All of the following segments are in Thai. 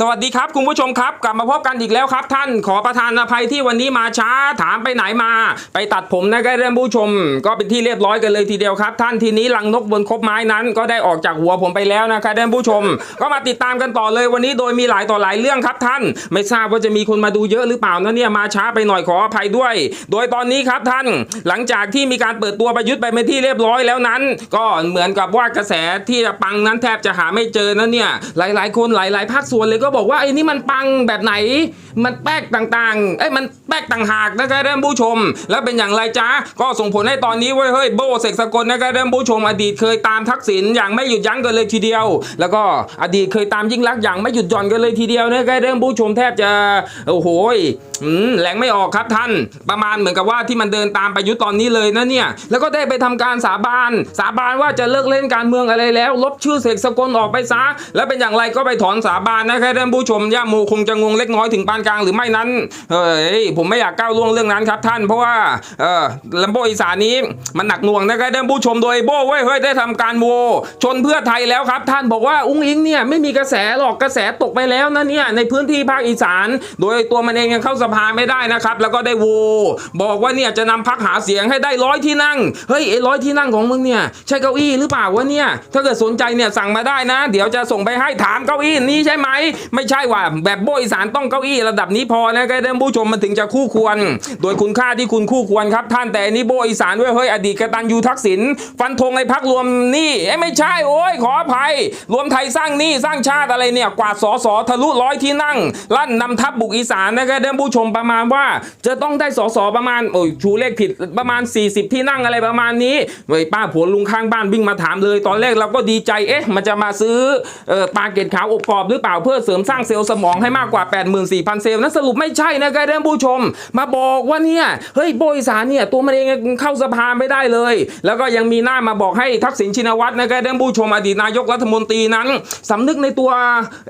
สวัสดีครับคุณผู้ชมครับ กลับมาพบกันอีกแล้วครับ ท่านขอประทานอภัยที่วันนี้มาช้าถามไปไหนมา ไปตัดผมนะครับท่านผู้ชม ก็เป็นที่เรียบร้อยกันเลยทีเดียวครับ ท่านทีนี้ลังนกบนคบไม้นั้น ก็ได้ออกจากหัวผมไปแล้วนะครับท่านผู้ชม ก็มาติดตามกันต่อเลยวันนี้โดยมีหลายต่อหลายเรื่องครับท่าน ไม่ทราบว่าจะมีคนมาดูเยอะหรือเปล่านะเนี่ยมาช้าไปหน่อยขออภัยด้วย โดยตอนนี้ครับท่านหลังจากที่มีการเปิดตัวประยุทธ์ไปเป็นที่เรียบร้อยแล้วนั้น ก็เหมือนกับว่ากระแสที่ปังนั้นแทบจะหาไม่เจอนะเนี่ยหลาย ๆ คนหลาย ๆ ภาคส่วนเลยก็บอกว่าไอ้นี่มันปังแบบไหน มันแป๊กต่างๆ เอ้ยมันแป๊กต่างหากนะครับท่านผู้ชม แล้วเป็นอย่างไรจ๊ะก็ส่งผลให้ตอนนี้เว้ยเฮ้ยโบเสกสกลนะครับท่านผู้ชมอดีตเคยตามทักษิณอย่างไม่หยุดยั้งกันเลยทีเดียว แล้วก็อดีตเคยตามยิ่งรักอย่างไม่หยุดหย่อนกันเลยทีเดียวนะครับท่านผู้ชมแทบจะโอ้โหแหลงไม่ออกครับท่าน ประมาณเหมือนกับว่าที่มันเดินตามประยุทธ์ตอนนี้เลยนะเนี่ย แล้วก็ได้ไปทำการสาบาน สาบานว่าจะเลิกเล่นการเมืองอะไรแล้ว ลบชื่อเสกสกลออกไปซะ แล้วเป็นอย่างไรก็ไปถอนสาบานนะครับท่านผู้ชมย่าโมคงจะงงเล็กน้อยถึงปานกลางหรือไม่นั้นเฮ้ยผมไม่อยากก้าวล่วงเรื่องนั้นครับท่านเพราะว่าเออลำโบอีสานนี้มันหนักหน่วงนะครับท่านผู้ชมโดยโบเว้ยเฮ้ยได้ทำการโวชนเพื่อไทยแล้วครับ ท่านบอกว่าอุ้งอิงเนี่ยไม่มีกระแสหรอกกระแสตกไปแล้วนะเนี่ยในพื้นที่ภาคอีสาน โดยตัวมันเองยังเข้าสภาไม่ได้นะครับ แล้วก็ได้โวบอกว่าเนี่ยจะนำพักหาเสียงให้ได้ร้อยที่นั่งเฮ้ยไอ้ร้อยที่นั่งของมึงเนี่ยใช่เก้าอี้หรือเปล่าวะเนี่ยถ้าเกิดสนใจเนี่ยสั่งมาได้นะ เดี๋ยวจะส่งไปให้ถามเก้าอี้นี้ใช่ไหมไม่ใช่ว่าแบบโบอีสานต้องเก้าอี้ระดับนี้พอนะครับท่านผู้ชมมันถึงจะคู่ควร โดยคุณค่าที่คุณคู่ควรครับท่านแต่นี้โบอีสานด้วยเฮ้ยอดีตกตันยูทักษิณฟันธงในพักรวมนี่เอ้ไม่ใช่โอ้ยขออภัย รวมไทยสร้างนี้สร้างชาติอะไรเนี่ยกว่าสอสอทะลุร้อยที่นั่ง ลั่นนำทัพบุกอีสานนะครับท่านผู้ชมประมาณว่า จะต้องได้สอสอประมาณโอ้ยชูเลขผิดประมาณ 40 ที่นั่งอะไรประมาณนี้เฮ้ยป้าผัวลุงข้างบ้านวิ่งมาถามเลย ตอนแรกเราก็ดีใจเอ๊ะมันจะมาซื้อออปลาเกตขาวอบกรอบหรือเปล่าเพื่อเสริมสร้างเซลล์สมองให้มากกว่า 84,000 เซลล์นั้นสรุปไม่ใช่นะครับท่านผู้ชม มาบอกว่าเนี่ยเฮ้ยโบอีสานเนี่ยตัวมันเองเข้าสภาไม่ได้เลย แล้วก็ยังมีหน้ามาบอกให้ทักษิณชินวัตรนะครับท่านผู้ชมอดีตนายกรัฐมนตรีนั้นสำนึกในตัว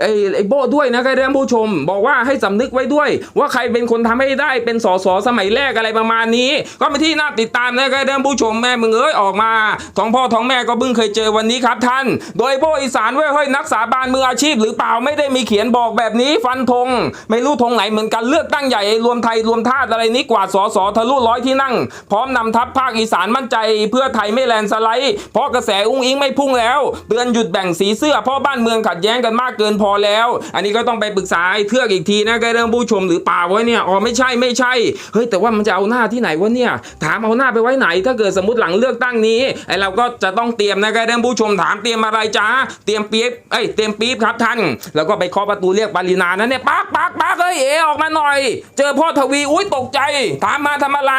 ไอ้ไอ้โบด้วยนะครับท่านผู้ชม บอกว่าให้สำนึกไว้ด้วย ว่าใครเป็นคนทำให้ได้เป็นสสสมัยแรกอะไรประมาณนี้ ก็เป็นที่น่าติดตามนะครับท่านผู้ชมแม่มึงเอ้ยออกมาท้องพ่อท้องแม่ก็เพิ่งเคยเจอวันนี้ครับท่าน โดยโบอีสานเว้ยเฮ้ยนักสาบานมืออาชีพหรือเปล่าไม่ได้มีเขียนบอกแบบนี้ฟันธงไม่รู้ธงไหนเหมือนกันเลือกตั้งใหญ่รวมไทยรวมธาตุอะไรนี้กว่าสอสอทะลุร้อยที่นั่ง พร้อมนำทัพภาคอีสานมั่นใจ เพื่อไทยไม่แลนสไลด์ เพราะกระแสอุ้งอิงไม่พุ่งแล้ว เตือนหยุดแบ่งสีเสื้อเพราะบ้านเมืองขัดแย้งกันมากเกินพอแล้ว อันนี้ก็ต้องไปปรึกษาเทือกอีกทีนะแกเรื่องผู้ชมหรือเปล่าวะเนี่ยอ๋อไม่ใช่ไม่ใช่เฮ้ยแต่ว่ามันจะเอาหน้าที่ไหนวะเนี่ยถามเอาหน้าไปไว้ไหน ถ้าเกิดสมมติหลังเลือกตั้งนี้ไอ้เราก็จะต้องเตรียมนะแกเรื่องผู้ชมถามเตรียมอะไรจ้าเตรียมปี๊บเอ้ยเตรียมปี๊บครับท่านแล้วก็ไปเคาะประตูเรียกปารินานั่นเนี่ยปักปักปักเอ้ยเอออกมาหน่อย เจอพ่อทวีอุ้ยตกใจ ถามมาทำอะไร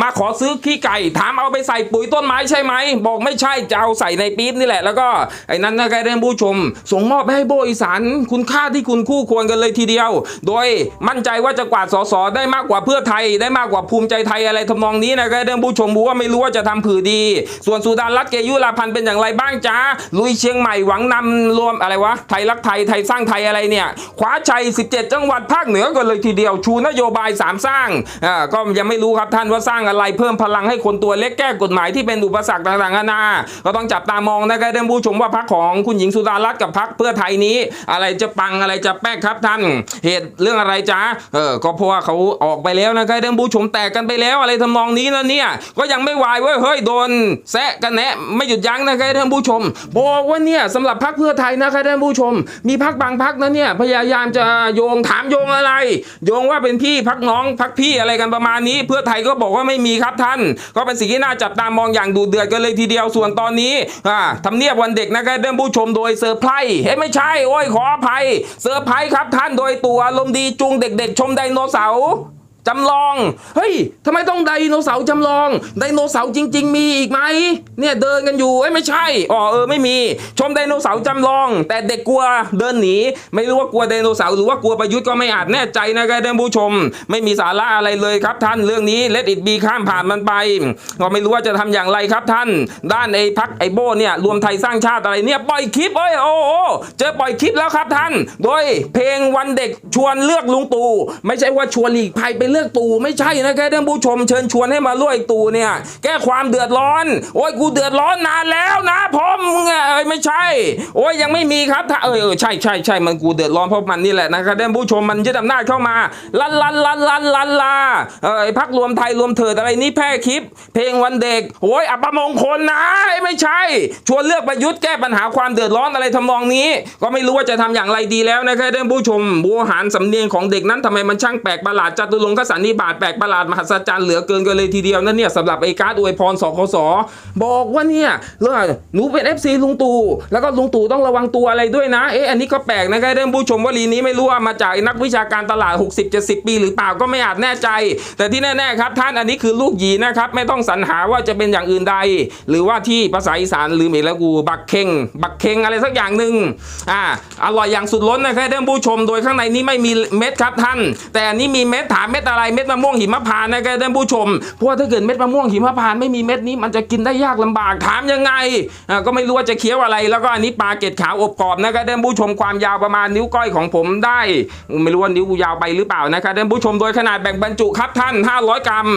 มาขอซื้อขี้ไก่ ถามเอาไปใส่ปุ๋ยต้นไม้ใช่ไหม บอกไม่ใช่จะเอาใส่ในปี๊บนี่แหละ แล้วก็ไอ้นั้นนะแกเรื่องผู้ชม ส่งมอบให้โบอีสานคุณค่าที่คุณคู่ควรกันเลยทีเดียว โดยมั่นใจว่าจะกวาดสสได้มากกว่าเพื่อไทย ได้มากกว่าภูมิใจไทยอะไรทำนองนี้นะแกเรื่องผู้ชมบูว่าไม่รู้ว่าจะทำผือดี ส่วนสุดารัตน์เกยุราพันธ์เป็นอย่างไรบ้างจ้าลุยเชียงใหม่หวังนำรวมอะไรวะไทยรักไทยไทยสร้างไทยอะไรเนี่ยคว้าชัย 17 จังหวัดภาคเหนือกันเลยทีเดียวชูนโยบายสามสร้างอ่าก็ยังไม่รู้ครับท่านว่าสร้างอะไรเพิ่มพลังให้คนตัวเล็กแก้กฎหมายที่เป็นอุปสรรคต่างๆนานาก็ต้องจับตามองนะครับท่านผู้ชมว่าพักของคุณหญิงสุดารัตน์กับพักเพื่อไทยนี้ อะไรจะปังอะไรจะแป๊กครับท่านเหตุเรื่องอะไรจ้าเออก็เพราะว่าเขาออกไปแล้วนะครับท่านผู้ชมแตกกันไปแล้วอะไรทำนองนี้นะเนี่ยก็ยังไม่วายเว้ยเฮ้ยโดนแซะกันแนะไม่หยุดยั้งนะครับท่านผู้ชม บอกว่าเนี่ยสำหรับพักเพื่อไทยนะครับท่านผู้ชม มีพักบางพักนะเนี่ยพยายามจะโยงถามโยงอะไร โยงว่าเป็นพี่พักน้องพักพี่อะไรกันประมาณนี้ เพื่อไทยก็บอกว่าไม่มีครับท่าน ก็เป็นสิ่งที่น่าจับตามองอย่างดูเดือดกันเลยทีเดียวส่วนตอนนี้อ่าทำเนียบวันเด็กนะครับท่านผู้ชมโดยเซอร์ไพรส์เฮ้ไม่ใช่โอ้ยขออภัยเซอร์ไพรส์ครับท่านโดยตัวลมณ์ดีจุงเด็ก ๆ ชมไดโนเสาร์ จำลอง เฮ้ยทำไมต้องไดโนเสาร์จำลอง ไดโนเสาร์จริง ๆ มีอีกไหม เนี่ยเดินกันอยู่เอ้ยไม่ใช่ อ๋อเออไม่มี ชมไดโนเสาร์จำลอง แต่เด็กกลัวเดินหนี ไม่รู้ว่ากลัวไดโนเสาร์หรือว่ากลัวประยุทธ์ก็ไม่อาจแน่ใจนะครับท่านผู้ชม ไม่มีสาระอะไรเลยครับท่านเรื่องนี้เลดอิดบีข้ามผ่านมันไปก็ไม่รู้ว่าจะทำอย่างไรครับท่าน ด้านไอ้พักไอ้โบเนี่ยรวมไทยสร้างชาติอะไรเนี่ยปล่อยคลิปเอ้ยโอ้โหเจอปล่อยคลิปแล้วครับท่าน โดยเพลงวันเด็กชวนเลือกลุงตู่ไม่ใช่ว่าชวนหลีกภัยไปเลือกลือกตู่ไม่ใช่นะแค่ท่านผู้ชมเชิญชวนให้มาร่วมตู่เนี่ยแก้ความเดือดร้อน โอ้ยกูเดือดร้อนนานแล้วนะพอมึงเอ้ยไม่ใช่ โอ้ยยังไม่มีครับถ้าเออเออใช่ใช่ใช่มันกูเดือดร้อนเพราะมันนี่แหละนะครับท่านผู้ชมมันยึดอำนาจเข้ามาลันลันลันลันลันลาเออไอพักรวมไทยรวมเถิดอะไรนี่แพร่คลิป เพลงวันเด็กโอ้ยอัปมงคลนะไม่ใช่ ชวนเลือกประยุทธ์แก้ปัญหาความเดือดร้อนอะไรทำนองนี้ ก็ไม่รู้ว่าจะทำอย่างไรดีแล้วนะครับท่านผู้ชมบัวหารสำเนียงของเด็กนั้นทำไมมันช่างแปลกประหลาดจตุรงคสันนิบาตแปลกประหลาดมหัศจรรย์เหลือเกินกันเลยทีเดียวนั่นเนี่ยสำหรับไอ้การ์ดอวยพรสคสบอกว่าเนี่ยเรื่องหนูเป็น FC ลุงตู่แล้วก็ลุงตู่ต้องระวังตัวอะไรด้วยนะเอ๊ะอันนี้ก็แปลกนะครับท่านผู้ชมวลีนี้ไม่รู้ว่ามาจากนักวิชาการตลาด 60-70 ปี หรือเปล่าก็ไม่อาจแน่ใจ แต่ที่แน่ๆครับท่านอันนี้คือลูกหยีนะครับไม่ต้องสรรหาว่าจะเป็นอย่างอื่นใด หรือว่าที่ภาษาอีสานลืมอีกแล้วกูบักเค็งบักเค็งอะไรสักอย่างหนึ่งอ่าอร่อยอย่างสุดล้นนะครับท่านผู้ชมโดยข้างในนี้ไม่มีเม็ดครับท่าน แต่อันนี้มีเม็ดถามเม็ดอะไรเม็ดมะม่วงหิมพานต์นะครับท่านผู้ชม เพราะว่าถ้าเกิดเม็ดมะม่วงหิมพานต์ไม่มีเม็ดนี้มันจะกินได้ยากลำบากถามยังไงอ่าก็ไม่รู้ว่าจะเคี้ยวอะไร แล้วก็อันนี้ปลาเกล็ดขาวอบกรอบนะครับท่านผู้ชมความยาวประมาณนิ้วก้อยของผมได้ ไม่รู้ว่านิ้วยาวไปหรือเปล่านะครับท่านผู้ชมโดยขนาดแบ่งบรรจุครับท่าน 500 กรัม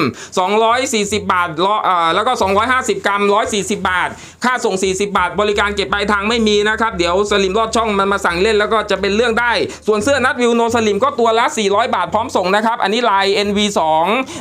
240 บาทร้อเอ่อแล้วก็ 250 กรัม 140 บาท ค่าส่ง 40 บาท บริการเก็บปลายทางไม่มีนะครับเดี๋ยวสลิมรอดช่องมันมาสั่งเล่นแล้วก็จะเป็นเรื่องได้ ส่วนเสื้อนัดวิวโนสลิมก็ตัวละ 400 บาทพร้อมส่งนะครับอันนี้ลาย NV2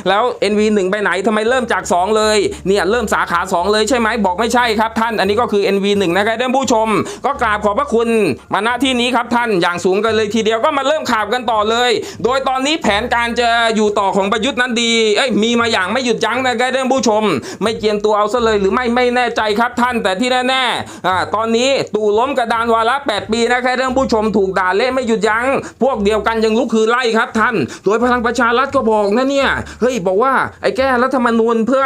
แล้ว NV1 ไปไหนทำไมเริ่มจาก 2 เลยเนี่ยเริ่มสาขา 2 เลยใช่ไหมบอกไม่ใช่ครับท่าน อันนี้ก็คือ NV1 นะครับท่านผู้ชม ก็กราบขอบพระคุณมาณที่นี้ครับท่านอย่างสูงกันเลยทีเดียวก็มาเริ่มข่าวกันต่อเลย โดยตอนนี้แผนการจะอยู่ต่อของประยุทธ์นั้นดีเอ้ยมีมาอย่างไม่หยุดยั้งนะครับท่านผู้ชม ไม่เจียมตัวเอาซะเลยหรือไม่ไม่แน่ใจครับท่านแต่ที่แน่ๆอ่าตอนนี้ตู่ล้มกระดานวาระ 8 ปีนะครับท่านผู้ชมถูกด่าเละไม่หยุดยั้งพวกเดียวกันยังลุกคือไล่ครับท่าน โดยพลังประชารัฐก็บอกนะเนี่ยเฮ้ยบอกว่าไอ้แก้รัฐธรรมนูญเพื่อ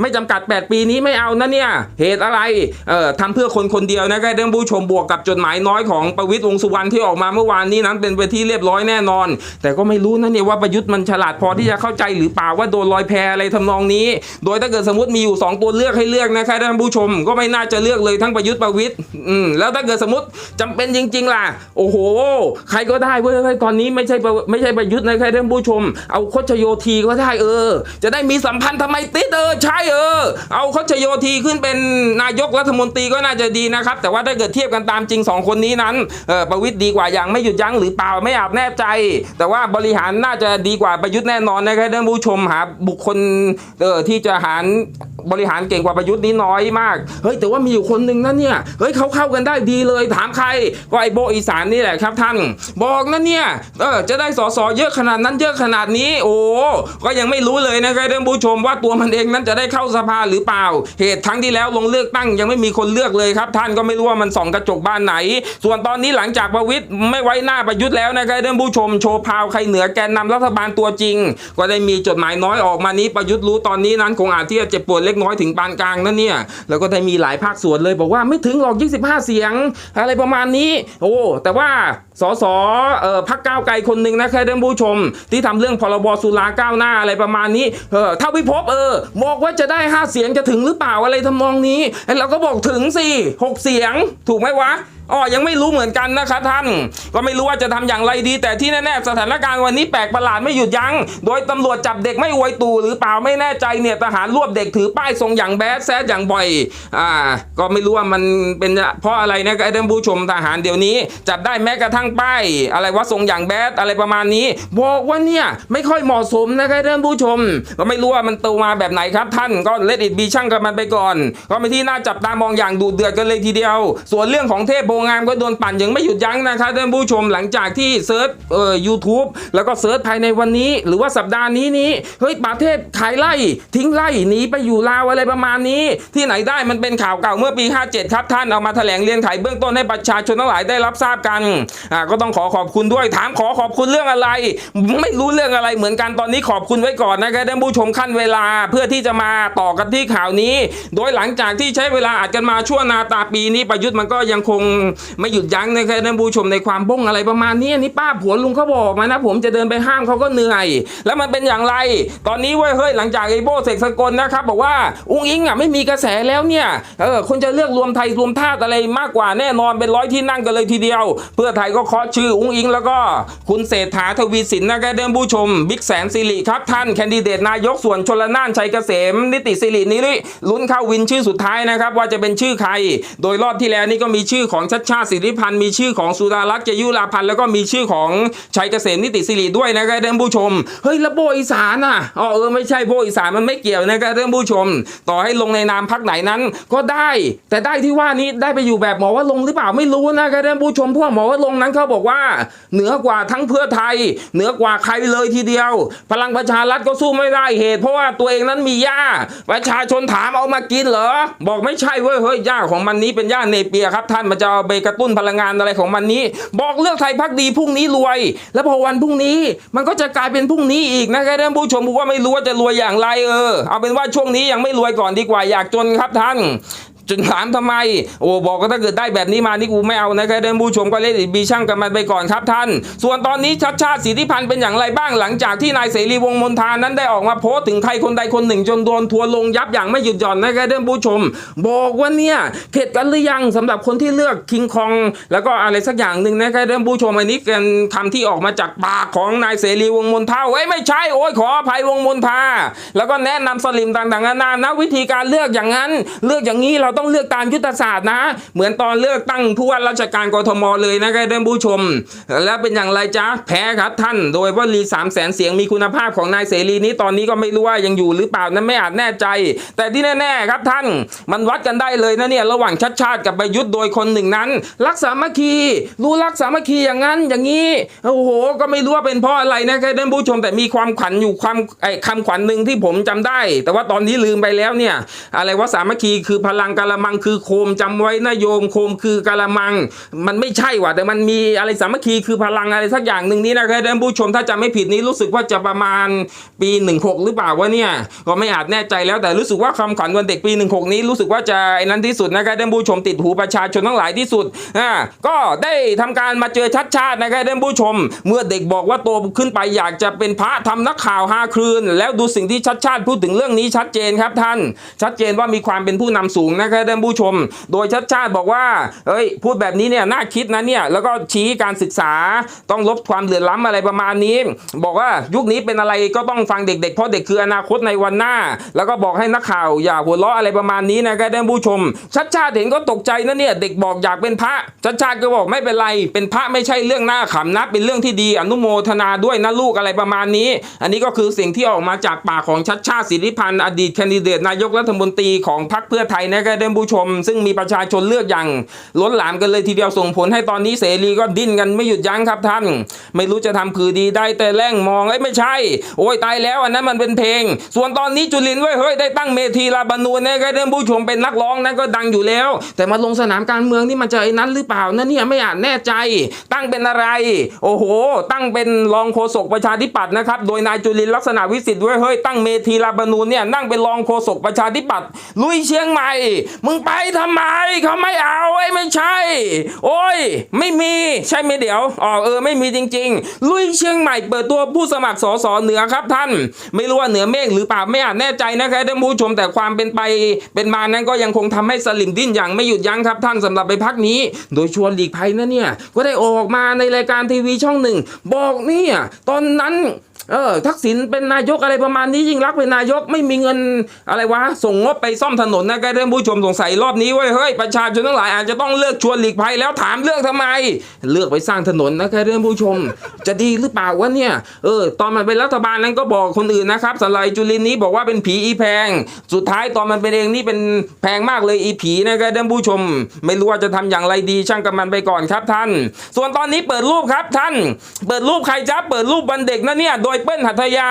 ไม่จำกัด 8 ปีนี้ไม่เอานะเนี่ยเหตุอะไรเอ่อทำเพื่อคนคนเดียวนะครับท่านผู้ชมบวกกับจดหมายน้อยของประวิตรวงสุวรรณที่ออกมาเมื่อวานนี้นั้นเป็นไปที่เรียบร้อยแน่นอน แต่ก็ไม่รู้นะเนี่ยว่าประยุทธ์มันฉลาดพอที่จะเข้าใจหรือเปล่าว่าโดนลอยแพอะไรทำนองนี้ โดยถ้าเกิดสมมติมีอยู่ 2 ตัวเลือกให้เลือกนะครับท่านผู้ชมก็ไม่น่าจะเลือกเลยทั้งประยุทธ์ประวิตรอืมแล้วถ้าเกิดสมมติจำเป็นจริง ๆ ล่ะ โอ้โห ใครก็ได้เว้ยเฮ้ยตอนนี้ไม่ใช่ประไม่ใช่ประยุทธ์นะครับท่านผู้ชมเอาคชโยธีก็ได้เออ จะได้มีสัมพันธ์ทำไมติดเออใช่เออ เอาโคชโยธีขึ้นเป็นนายกรัฐมนตรีก็น่าจะดีนะครับ แต่ว่าถ้าเกิดเทียบกันตามจริงสองคนนี้นั้นเออประวิตรดีกว่าอย่างไม่หยุดยั้งหรือเปล่าไม่อาจแน่ใจ แต่ว่าบริหารน่าจะดีกว่าประยุทธ์แน่นอนนะครับท่านผู้ชมหาบุคคลเออที่จะหาร บริหารเก่งกว่าประยุทธ์นี้น้อยมาก เฮ้ยแต่ว่ามีอยู่คนหนึ่งนะเนี่ย เฮ้ยเขาเข้ากันได้ดีเลย ถามใครก็ไอโบอีสานนี่แหละครับท่าน บอกนะเนี่ยเออจะได้สอสอเยอะขนาดนั้นเยอะขนาดนี้ โอ้ก็ยังไม่รู้เลยนะครับท่านผู้ชมว่าตัวมันเองนั้นจะได้เข้าสภาหรือเปล่า เหตุครั้งที่แล้วลงเลือกตั้งยังไม่มีคนเลือกเลยครับ ท่านก็ไม่รู้ว่ามันส่องกระจกบ้านไหน ส่วนตอนนี้หลังจากประวิตรไม่ไว้หน้าประยุทธ์แล้วนะครับท่านผู้ชมโชว์พาวใครเหนือแกนนำรัฐบาลตัวจริง ก็ได้มีจดหมายน้อยออกมานี้ประยุทธ์รู้ตอนนี้นั้นคงอาจที่จะเจ็บปวดเล็กน้อยถึงปานกลางนั่นเนี่ยแล้วก็ได้มีหลายภาคส่วนเลย บอกว่าไม่ถึงหรอก 25 เสียง อะไรประมาณนี้ โอ้แต่ว่าสสเอ่อพักก้าวไกลคนหนึ่งนะครับท่านผู้ชม ที่ทำเรื่องพรบสุราก้าวหน้าอะไรประมาณนี้เออถ้าวิภพเออบอกว่าจะได้ 5 เสียงจะถึงหรือเปล่าอะไรทำนองนี้ไอ้เราก็บอกถึงสิหกเสียง ถูกไหมวะอ๋อยังไม่รู้เหมือนกันนะครับท่าน ก็ไม่รู้ว่าจะทำอย่างไรดี แต่ที่แน่ๆสถานการณ์วันนี้แปลกประหลาดไม่หยุดยัง้ง โดยตำรวจจับเด็กไม่อวยตู่หรือเปล่าไม่แน่ใจเนี่ยทหารรวบเด็กถือป้ายทรงอย่างแบดแซดอย่างบ่อย อ่า ก็ไม่รู้ว่ามันเป็นเพราะอะไรนะครับท่านผู้ชมทหารเดี๋ยวนี้ จับได้แม้กระทั่งป้ายอะไรว่าทรงอย่างแบดอะไรประมาณนี้ บอกว่าเนี่ยไม่ค่อยเหมาะสมนะครับท่านผู้ชม ก็ไม่รู้ว่ามันโตมาแบบไหนครับท่านก็เลดอิดบีช่างกับมันไปก่อน ก็ไม่ที่น่าจับตามองอย่างดูเดือดกันเลยทีเดียว ส่วนเรื่องของเทพงามก็โดนปั่นยังไม่หยุดยั้งนะครับท่านผู้ชมหลังจากที่เซิร์ชเอ่อยูทูบแล้วก็เซิร์ชภายในวันนี้ หรือว่าสัปดาห์นี้นี้เฮ้ยป่าเทพขายไล่ทิ้งไล่หนีไปอยู่ลาวอะไรประมาณนี้ ที่ไหนได้มันเป็นข่าวเก่าเมื่อปี 57 ครับท่านเอามาแถลงเรียนไขเบื้องต้นให้ประชาชนทั้งหลายได้รับทราบกันอ่าก็ต้องขอขอบคุณด้วยถามขอขอบคุณเรื่องอะไร ไม่รู้เรื่องอะไรเหมือนกันตอนนี้ขอบคุณไว้ก่อนนะครับท่านผู้ชมขั้นเวลาเพื่อที่จะมาต่อกันที่ข่าวนี้ โดยหลังจากที่ใช้เวลาอัดกันมาชั่วนาตาปีนี้ประยุทธ์มันก็ยังคงไม่หยุดยั้งนะครับท่านผู้ชมในความบ้งอะไรประมาณนี้นี่ป้าผัวลุงเขาบอกมานะ ผมจะเดินไปห้ามเขาก็เหนื่อย แล้วมันเป็นอย่างไร ตอนนี้เว้ยเฮ้ยหลังจากไอ้โบเสกสกลนะครับบอกว่าอุ้งอิงอะไม่มีกระแสแล้วเนี่ยเออคนจะเลือกรวมไทยรวมธาตุอะไรมากกว่าแน่นอนเป็นร้อยที่นั่งกันเลยทีเดียว เพื่อไทยก็เคาะชื่ออุ้งอิง แล้วก็คุณเศรษฐาทวีสินนะครับท่านผู้ชมบิ๊กแสนสิริครับท่านแคนดิเดตนายกส่วนชลน่านชัยเกษม นิติสิรินิริลุ้นเข้าวินชื่อสุดท้ายนะครับว่าจะเป็นชื่อใคร โดยรอบที่แล้วนี่ก็มีชื่อของชัดชาติสิริพันธ์มีชื่อของสุดารัตน์เกยุราพันธ์แล้วก็มีชื่อของชัยเกษมนิติสิริด้วยนะครับท่านผู้ชมเฮ้ยแล้วโบอีสานอะอ๋อเออไม่ใช่โบอีสานมันไม่เกี่ยวนะครับท่านผู้ชม ต่อให้ลงในนามพักไหนนั้นก็ได้ แต่ได้ที่ว่านี้ได้ไปอยู่แบบหมอว่าลงหรือเปล่าไม่รู้นะครับท่านผู้ชมพวกหมอว่าลงนั้นเขาบอกว่า เหนือกว่าทั้งเพื่อไทย เหนือกว่าใครเลยทีเดียว พลังประชารัฐก็สู้ไม่ได้เหตุ เพราะว่าตัวเองนั้นมีหญ้าประชาชนถามเอามากินเหรอบอกไม่ใช่เว้ยเฮ้ยหญ้าของมันนี้เป็นหญ้าเนเปียครับท่านมันจะไปกระตุ้นพลังงานอะไรของมันนี้ บอกเลือกไทยพักดีพรุ่งนี้รวย แล้วพอวันพรุ่งนี้มันก็จะกลายเป็นพรุ่งนี้อีกนะครับท่านผู้ชมผมว่าไม่รู้ว่าจะรวยอย่างไรเออเอาเป็นว่าช่วงนี้ยังไม่รวยก่อนดีกว่าอยากจนครับท่าน จนถามทำไม โอ้บอกก็ถ้าเกิดได้แบบนี้มานี่กูไม่เอานะครับท่านผู้ชมก็เล่นบีช่างกันมันไปก่อนครับท่าน ส่วนตอนนี้ชัดชาติสิทธิพันธ์เป็นอย่างไรบ้างหลังจากที่นายเสรีวงมนทานั้นได้ออกมาโพสต์ถึงใครคนใดคนหนึ่งจนโดนทัวร์ลงยับอย่างไม่หยุดหย่อนนะครับท่านผู้ชม บอกว่าเนี่ยเข็ดกันหรือยังสำหรับคนที่เลือกคิงคอง แล้วก็อะไรสักอย่างหนึ่งนะครับท่านผู้ชมอันนี้เป็นคำที่ออกมาจากปากของนายเสรีวงมนทาเอ้ยไม่ใช่โอ้ยขออภัยวงมนทาแล้วก็แนะนำสลิมต่างๆนานานะวิธีการเลือกอย่างนั้น เลือกอย่างนี้เราต้องเลือกตามยุทธศาสตร์นะ เหมือนตอนเลือกตั้งผู้ว่าราชการกทมเลยนะครับท่านผู้ชม แล้วเป็นอย่างไรจ๊ะแพ้ครับท่าน โดยวลีสามแสนเสียงมีคุณภาพของนายเสรีนี้ตอนนี้ก็ไม่รู้ว่ายังอยู่หรือเปล่านั้นไม่อาจแน่ใจ แต่ที่แน่ๆครับท่าน มันวัดกันได้เลยนะเนี่ยระหว่างชัดชาติกับประยุทธ์โดยคนหนึ่งนั้น รักสามัคคีรู้รักสามัคคีอย่างนั้นอย่างนี้โอ้โห ก็ไม่รู้ว่าเป็นเพราะอะไรนะครับท่านผู้ชมแต่มีความขวัญอยู่ความไอ้คำขวัญหนึ่งที่ผมจำได้ แต่ว่าตอนนี้ลืมไปแล้วเนี่ยอะไรว่าสามัคคีคือพลังกะละมังคือโคมจำไว้นะโยมโคมคือกะละมัง มันไม่ใช่ว่ะแต่มันมีอะไรสามัคคีคือพลังอะไรสักอย่างหนึ่งนี้นะครับท่านผู้ชมถ้าจำไม่ผิดนี้รู้สึกว่าจะประมาณปี 16 หรือเปล่าวะเนี่ยก็ไม่อาจแน่ใจแล้วแต่รู้สึกว่าคำขวัญวันเด็กปี 16 นี้รู้สึกว่าจะไอ้นั้นที่สุดนะครับท่านผู้ชมติดหูประชาชนทั้งหลายที่สุดอ่าก็ได้ทำการมาเจอชัดชาตินะครับท่านผู้ชม เมื่อเด็กบอกว่าโตขึ้นไปอยากจะเป็นพระทำนักข่าวหาคลืน แล้วดูสิ่งที่ชัดชาติพูดถึงเรื่องนี้ชัดเจนครับท่าน ชัดเจนว่ามีความเป็นผู้นำสูงนะครับท่านผู้ชม โดยชัดชาติบอกว่าเอ้ยพูดแบบนี้เนี่ยน่าคิดนะเนี่ยแล้วก็ชี้การศึกษาต้องลดความเหลื่อมล้ำอะไรประมาณนี้ บอกว่ายุคนี้เป็นอะไรก็ต้องฟังเด็กๆ เพราะเด็กคืออนาคตในวันหน้า แล้วก็บอกให้นักข่าวอย่าหัวเราะอะไรประมาณนี้นะครับท่านผู้ชม ชัดชาติเห็นก็ตกใจนะเนี่ยเด็กบอกอยากเป็นพระชัดชาติก็บอกไม่เป็นไร เป็นพระไม่ใช่เรื่องหน่าขำนะเป็นเรื่องที่ดีอนุโมทนาด้วยนะลูกอะไรประมาณนี้ อันนี้ก็คือสิ่งที่ออกมาจากปากของชัดชาติสิทธิพันธ์อดีตแคนดิเดตนายกรัฐมนตรีของพรรคเพื่อไทยนะครับท่านผู้ชม ซึ่งมีประชาชนเลือกอย่างล้นหลามกันเลยทีเดียวส่งผลให้ตอนนี้เสรีก็ดิ้นกันไม่หยุดยั้งครับท่าน ไม่รู้จะทำคือดีได้แต่แร่งมองเอ้ยไม่ใช่ โอ้ยตายแล้วอันนั้นมันเป็นเพลง ส่วนตอนนี้จุลินเว้ยเฮ้ยได้ตั้งเมทีลาบานูนนะครับท่านผู้ชมเป็นนักร้องนั้นก็ดังอยู่แล้ว แต่มาลงสนามการเมืองนี่มันจะไอ้นั้นหรือเปล่านั่นเนี่ยไม่อาจแน่ใจ ตั้งเป็นอะไร โอ้โห ตั้งเป็นรองโฆษกประชาธิปัตย์นะครับโดยนายจุลินลักษณะวิสิทธิ์เว้ยเฮ้ยตั้งเมทีลาบานูนเนี่ยนั่งเป็นรองโฆษกประชาธิปัตย์ลุยเชียงใหม่มึงไปทำไมเขาไม่เอาไอ้ไม่ใช่ โอ้ย ไม่มีใช่ไหมเดี๋ยวอ๋อเออไม่มีจริง ๆ ลุยเชียงใหม่เปิดตัวผู้สมัครสสเหนือครับท่าน ไม่รู้ว่าเหนือเมฆหรือเปล่าไม่อาจแน่ใจนะครับท่านผู้ชมแต่ความเป็นไปเป็นมานั้นก็ยังคงทำให้สลิมดิ้นอย่างไม่หยุดยั้งครับท่านสำหรับไปพักนี้ โดยชวนหลีกภัยนะเนี่ยก็ได้ออกมาในรายการทีวีช่องหนึ่งบอกเนี่ยตอนนั้น เออทักษิณเป็นนายกอะไรประมาณนี้ยิ่งรักเป็นนายกไม่มีเงินอะไรวะส่งงบไปซ่อมถนนนะครับท่านผู้ชมสงสัยรอบนี้เว้ยเฮ้ยประชาชนทั้งหลายอาจจะต้องเลือกชวนหลีกภัยแล้วถามเรื่องทำไม เลือกไปสร้างถนนนะครับท่านผู้ชม จะดีหรือเปล่าวะเนี่ยเออตอนมันเป็นรัฐบาลนั้นก็บอกคนอื่นนะครับสไลด์จุลินนี้บอกว่าเป็นผีอีแพง สุดท้ายตอนมันเป็นเองนี่เป็นแพงมากเลยอีผีนะครับท่านผู้ชม ไม่รู้ว่าจะทำอย่างไรดีช่างกับมันไปก่อนครับท่าน ส่วนตอนนี้เปิดรูปครับท่าน เปิดรูปใครจ๊ะเปิดรูปวันเด็กนะเนี่ยโดยยเปิ้ลหัตถยา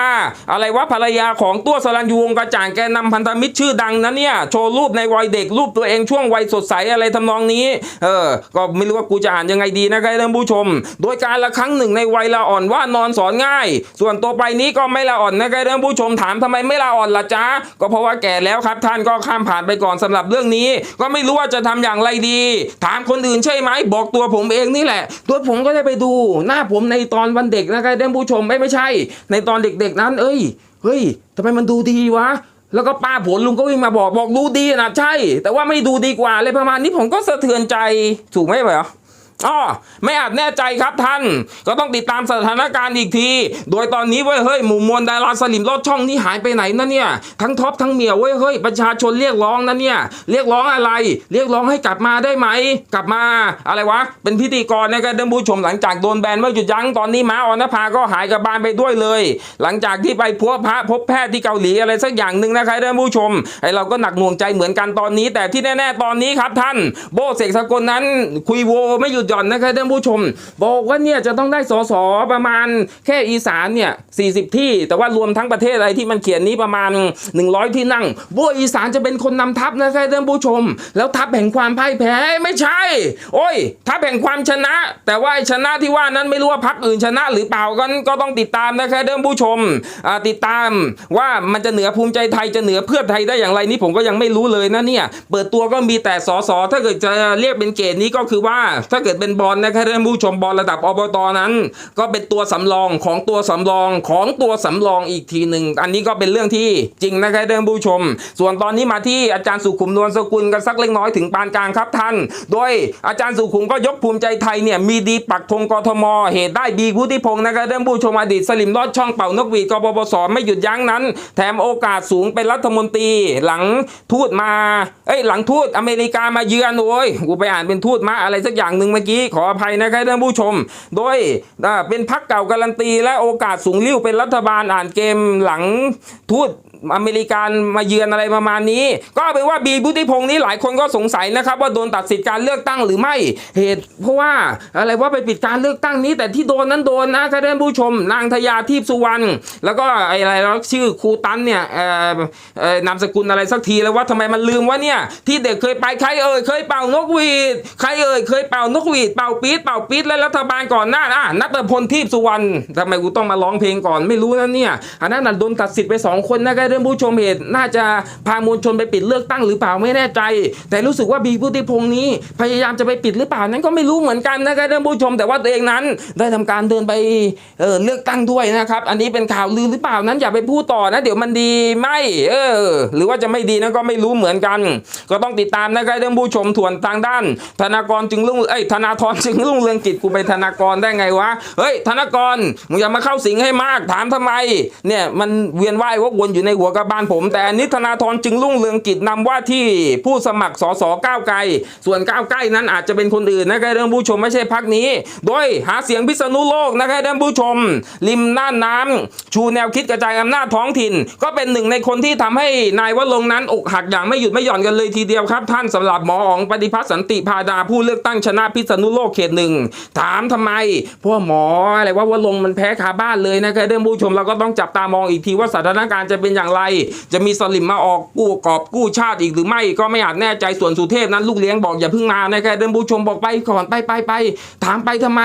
อะไรวะภรรยาของตัวสรัญยูวงกระจ่างแกนำพันธมิตรชื่อดังนะเนี่ย โชว์รูปในวัยเด็กรูปตัวเองช่วงวัยสดใสอะไรทำนองนี้ เออ ก็ไม่รู้ว่ากูจะอ่านยังไงดีนะครับท่านผู้ชม โดยการละครั้งหนึ่งในวัยละอ่อนว่านอนสอนง่าย ส่วนตัวไปนี้ก็ไม่ละอ่อนนะครับท่านผู้ชมถามทำไมไม่ละอ่อนล่ะจ๊ะก็เพราะว่าแก่แล้วครับท่านก็ข้ามผ่านไปก่อนสำหรับเรื่องนี้ ก็ไม่รู้ว่าจะทำอย่างไรดี ถามคนอื่นใช่ไหมบอกตัวผมเองนี่แหละ ตัวผมก็ได้ไปดู หน้าผมในตอนวันเด็กนะครับท่านผู้ชมไม่ไม่ใช่ในตอนเด็กๆนั้น เอ้ย เฮ้ยทำไมมันดูดีวะ แล้วก็ป้าผลลุงก็วิ่งมาบอกบอกดูดีนะใช่ แต่ว่าไม่ดูดีกว่าเลยประมาณนี้ผมก็สะเทือนใจถูกไหมเหรอ อ๋อไม่อาจแน่ใจครับท่าน ก็ต้องติดตามสถานการณ์อีกที โดยตอนนี้เว้ยเฮ้ยหมู่มวลดาราสลิมลอดช่องนี่หายไปไหนนะเนี่ย ทั้งท็อปทั้งเมียเว้ยเฮ้ยประชาชนเรียกร้องนะเนี่ย เรียกร้องอะไร เรียกร้องให้กลับมาได้ไหม กลับมา อะไรวะ เป็นพิธีกรนะครับท่านผู้ชมหลังจากโดนแบนเมื่อหยุดยั้งตอนนี้ม้าออนภาก็หายกับบ้านไปด้วยเลย หลังจากที่ไปพบพระพบแพทย์ที่เกาหลีอะไรสักอย่างหนึ่งนะครับท่านผู้ชมไอเราก็หนักหน่วงใจเหมือนกันตอนนี้ แต่ที่แน่ ๆ ตอนนี้ครับท่าน โบเสกสกลนั้น คุยโวไม่หยุดย่อนนะครับท่านผู้ชม บอกว่าเนี่ยจะต้องได้สสประมาณแค่อีสานเนี่ย40 ที่ แต่ว่ารวมทั้งประเทศอะไรที่มันเขียนนี้ประมาณ 100 ที่นั่งโบอีสานจะเป็นคนนำทัพนะครับท่านผู้ชม แล้วทัพแห่งความพ่ายแพ้ไม่ใช่ โอ้ย ทัพแห่งความชนะ แต่ว่าชนะที่ว่านั้นไม่รู้ว่าพรรคอื่นชนะหรือเปล่าก็ก็ต้องติดตามนะครับท่านผู้ชมติดตามว่ามันจะเหนือภูมิใจไทยจะเหนือเพื่อไทยได้อย่างไรนี่ผมก็ยังไม่รู้เลยนะเนี่ยเปิดตัวก็มีแต่สสถ้าเกิดจะเรียกเป็นเกณฑ์นี้ก็คือว่าถ้าเกิดเป็นบอลนะครับท่านผู้ชมบอลระดับอบตนั้น ก็เป็นตัวสำรองของตัวสำรองของตัวสำรองอีกทีหนึ่งอันนี้ก็เป็นเรื่องที่จริงนะครับท่านผู้ชม ส่วนตอนนี้มาที่อาจารย์สุขุมนวลสกุลกันสักเล็กน้อยถึงปานกลางครับท่าน โดยอาจารย์สุขุมก็ยกภูมิใจไทยเนี่ยมีดีปักธงกทม เหตุได้ดีพุทธิพงศ์นะครับท่านผู้ชมอดีตสลิมรอดช่องเป่านกหวีดกบปสไม่หยุดยั้งนั้น แถมโอกาสสูงเป็นรัฐมนตรีหลังทูตมาเอ้ยหลังทูตอเมริกามาเยือนโอ้ยกูไปอ่านเป็นทูตมาอะไรสักอย่างหนึ่งเมื่อกี้ขออภัยนะครับท่านผู้ชม โดยเป็นพักเก่าการันตีและโอกาสสูงลิ้วเป็นรัฐบาลอ่านเกมหลังทูต อเมริกันมาเยือนอะไรประมาณนี้ ก็เป็นว่าบีบุติพงศ์นี้หลายคนก็สงสัยนะครับ ว่าโดนตัดสิทธิ์การเลือกตั้งหรือไม่เหตุ เพราะว่าอะไรว่าไปปิดการเลือกตั้งนี้ แต่ที่โดนนั้นโดนนะครับท่านผู้ชมนางทยาทิพสุวรรณแล้วก็อะไรแล้วชื่อครูตันเนี่ยเออนามสกุลอะไรสักทีแล้วว่าทำไมมันลืมว่าเนี่ยที่เด็กเคยไปใครเอ่ยเคยเป่านกหวีดใครเอ่ยเคยเป่านกหวีดเป่าปี๊ดเป่าปี๊ดและรัฐบาลก่อนหน้าอะนัตพลทิพสุวรรณทำไมกูต้องมาร้องเพลงก่อนไม่รู้นะเนี่ยอันนั้นโดนตัดสิทธิ์ไปสองคนนะครับท่านผู้ชมเหตุน่าจะพามวลชนไปปิดเลือกตั้งหรือเปล่าไม่แน่ใจ แต่รู้สึกว่าบีพุทธิพงศ์นี้พยายามจะไปปิดหรือเปล่านั้นก็ไม่รู้เหมือนกันนะครับท่านผู้ชม แต่ว่าตัวเองนั้นได้ทำการเดินไปเเลือกตั้งด้วยนะครับ อันนี้เป็นข่าวลือหรือเปล่านั้นอย่าไปพูดต่อนะ เดี๋ยวมันดีไม่เออ หรือว่าจะไม่ดีนั้นก็ไม่รู้เหมือนกัน ก็ต้องติดตามนะครับท่านผู้ชมถ่วนทางด้าน ธนากรจึงรุ่งเอ้ยธนาธรจึงรุ่งเรืองกิจกูไปธนากรได้ไงวะเฮ้ยธนากรมึงอย่ามาเข้าสิงให้มากถามทำไมเนี่ยมันเวียนว่ายว่วนอยู่ในหัววกระบาลผม แต่อันนี้ธนาธรจึงรุ่งเรืองกิจนำว่าที่ผู้สมัครสสก้าวไกล ส่วนก้าวไกลนั้นอาจจะเป็นคนอื่นนะครับท่านผู้ชมไม่ใช่พักนี้ โดยหาเสียงพิษณุโลกนะครับท่านผู้ชม ริมน่านน้ำชูแนวคิดกระจายอำนาจท้องถิ่น ก็เป็นหนึ่งในคนที่ทำให้นายวรงค์นั้นอกหักอย่างไม่หยุดไม่หย่อนกันเลยทีเดียวครับ ท่านสำหรับหมออ๋องปฏิพัฒน์สันติพาดาผู้เลือกตั้งชนะพิษณุโลกเขตหนึ่งถามทำไมพว่าหมออะไรว่าว่าลงมันแพ้คาบ้านเลยนะครับท่านผู้ชมเราก็ต้องจับตามองอีกทีว่าสถานการณ์จะเป็นอย่างไร จะมีสลิมมาออกกู้กอบกู้ชาติอีกหรือไม่ก็ไม่อาจแน่ใจส่วนสุเทพนั้นลูกเลี้ยงบอกอย่าเพิ่งมานะครับท่านผู้ชมบอกไปก่อนไปไปไปถามไปทำไม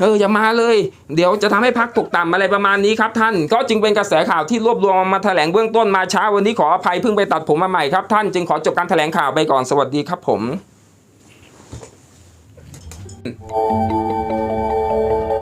เอออย่ามาเลย เดี๋ยวจะทำให้พักตกต่ำอะไรประมาณนี้ครับท่าน ก็จึงเป็นกระแสข่าวที่รวบรวมมาแถลงเบื้องต้นมาช้าวันนี้ขออภัยเพิ่งไปตัดผมมาใหม่ครับท่านจึงขอจบการแถลงข่าวไปก่อนสวัสดีครับผม